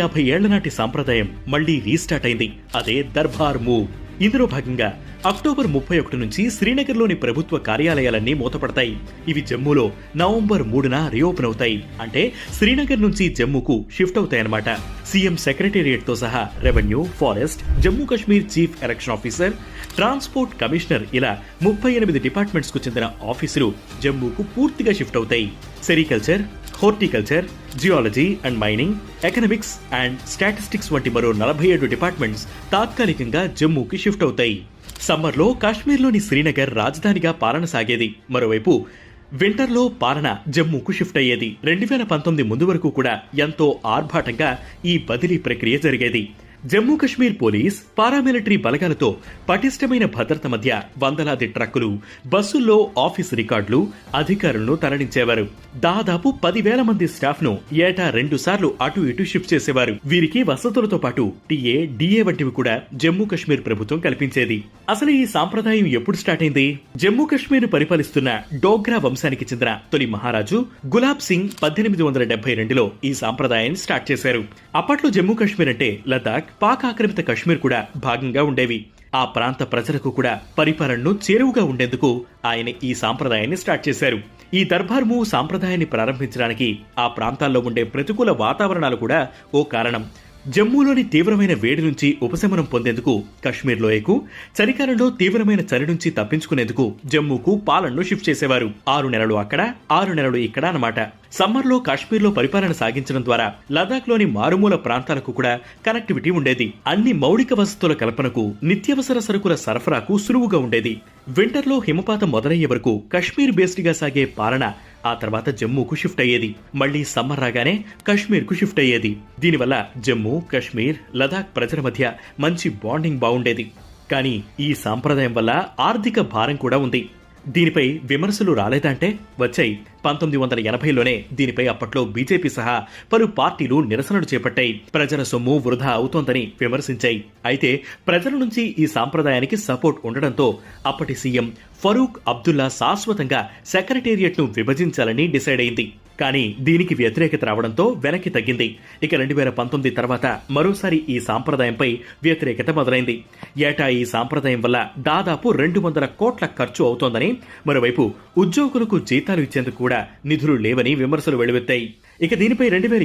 యాభై ఏళ్ళ నాటి సాంప్రదాయం మళ్ళీ రీస్టార్ట్ అయింది. అదే దర్బార్ మూవ్. ఇందులో భాగంగా అక్టోబర్ ముప్పై ఒకటి నుంచి శ్రీనగర్లోని ప్రభుత్వ కార్యాలయాలన్నీ మూతపడతాయి. ఇవి జమ్మూలో నవంబర్ మూడున రీఓపెన్ అవుతాయి. అంటే శ్రీనగర్ నుంచి జమ్మూకు షిఫ్ట్ అవుతాయన్నమాట. సీఎం సెక్రటేరియట్తో సహా revenue forest Jammu Kashmir chief election officer transport commissioner ఇలా ముప్పై ఎనిమిది డిపార్ట్మెంట్స్కు చెందిన ఆఫీసులు జమ్మూకు పూర్తిగా షిఫ్ట్ అవుతాయి. Sericulture horticulture geology and mining economics and statistics వంటి మరో నలభై ఏడు డిపార్ట్మెంట్స్ తాత్కాలికంగా జమ్మూకి షిఫ్ట్ అవుతాయి. సమ్మర్లో కాశ్మీర్లోని శ్రీనగర్ రాజధానిగా పాలన సాగేది. మరోవైపు వింటర్లో పాలన జమ్మూకు షిఫ్ట్ అయ్యేది. రెండు వేల పంతొమ్మిది ముందు వరకు కూడా ఎంతో ఆర్భాటంగా ఈ బదిలీ ప్రక్రియ జరిగేది. జమ్మూ కశ్మీర్ పోలీస్ పారామిలిటరీ బలగాలతో పటిష్టమైన భద్రత మధ్య వందలాది ట్రక్కులు బస్సుల్లో ఆఫీస్ రికార్డులు అధికారులను తరలించేవారు. దాదాపు పదివేల మంది స్టాఫ్ను ఏటా రెండు సార్లు అటు ఇటు షిఫ్ట్ చేసేవారు. వీరికి వసతులతో పాటు టీఏ డిఏ వంటివి కూడా జమ్మూ కశ్మీర్ ప్రభుత్వం కల్పించేది. అసలు ఈ సాంప్రదాయం ఎప్పుడు స్టార్ట్ అయింది? జమ్మూ కశ్మీర్ పరిపాలిస్తున్న డోగ్రా వంశానికి చెందిన తొలి మహారాజు గులాబ్ సింగ్ పద్దెనిమిది వందల డెబ్బై రెండులో ఈ సాంప్రదాయాన్ని స్టార్ట్ చేశారు. అప్పట్లో జమ్మూ కాశ్మీర్ అంటే లదాఖ్ పాక్ ఆక్రమిత కశ్మీర్ కూడా భాగంగా ఉండేవి. ఆ ప్రాంత ప్రజలకు కూడా పరిపాలనను చేరువుగా ఉండేందుకు ఆయన ఈ సాంప్రదాయాన్ని స్టార్ట్ చేశారు. ఈ దర్బార్ మూవ్ సాంప్రదాయాన్ని ప్రారంభించడానికి ఆ ప్రాంతాల్లో ఉండే ప్రతికూల వాతావరణాలు కూడా ఓ కారణం. జమ్మూలోని తీవ్రమైన వేడి నుంచి ఉపశమనం పొందేందుకు కశ్మీర్ లోయకు చలికాలంలో తీవ్రమైన చలి నుంచి తప్పించుకునేందుకు జమ్మూకు పాలనను షిఫ్ట్ చేసేవారు. ఆరు నెలలు అక్కడ ఆరు నెలలు ఇక్కడ అన్నమాట. సమ్మర్లో కాశ్మీర్లో పరిపాలన సాగించడం ద్వారా లదాఖ్లోని మారుమూల ప్రాంతాలకు కూడా కనెక్టివిటీ ఉండేది. అన్ని మౌలిక వసతుల కల్పనకు నిత్యవసర సరుకుల సరఫరాకు సులువుగా ఉండేది. వింటర్లో హిమపాతం మొదలయ్యే వరకు కశ్మీర్ బేస్డ్గా సాగే పాలన ఆ తర్వాత జమ్మూకు షిఫ్ట్ అయ్యేది. మళ్ళీ సమ్మర్ రాగానే కాశ్మీర్కు షిఫ్ట్ అయ్యేది. దీనివల్ల జమ్మూ కశ్మీర్ లదాఖ్ ప్రజల మధ్య మంచి బాండింగ్ బాగుండేది కానీ ఈ సాంప్రదాయం వల్ల ఆర్థిక భారం కూడా ఉంది. దీనిపై విమర్శలు రాలేదంటే వచ్చాయి. పంతొమ్మిది వందల ఎనభైలోనే దీనిపై అప్పట్లో బీజేపీ సహా పలు పార్టీలు నిరసనలు చేపట్టాయి. ప్రజల సొమ్ము వృధా అవుతోందని విమర్శించాయి. అయితే ప్రజల నుంచి ఈ సాంప్రదాయానికి సపోర్ట్ ఉండడంతో అప్పటి సీఎం ఫరూక్ అబ్దుల్లా శాశ్వతంగా సెక్రటేరియట్ను విభజించాలని డిసైడ్ అయింది. కానీ దీనికి వ్యతిరేకత రావడంతో వెనక్కి తగ్గింది. ఇక రెండు వేల పంతొమ్మిది తర్వాత మరోసారి ఈ సాంప్రదాయంపై వ్యతిరేకత మొదలైంది. ఏటా ఈ సాంప్రదాయం వల్ల దాదాపు రెండు వందల కోట్ల ఖర్చు అవుతోందని మరోవైపు ఉద్యోగులకు జీతాలు ఇచ్చేందుకు కూడా నిధులు లేవని విమర్శలు వెలువెత్తాయి ఇక దీనిపై రెండు వేల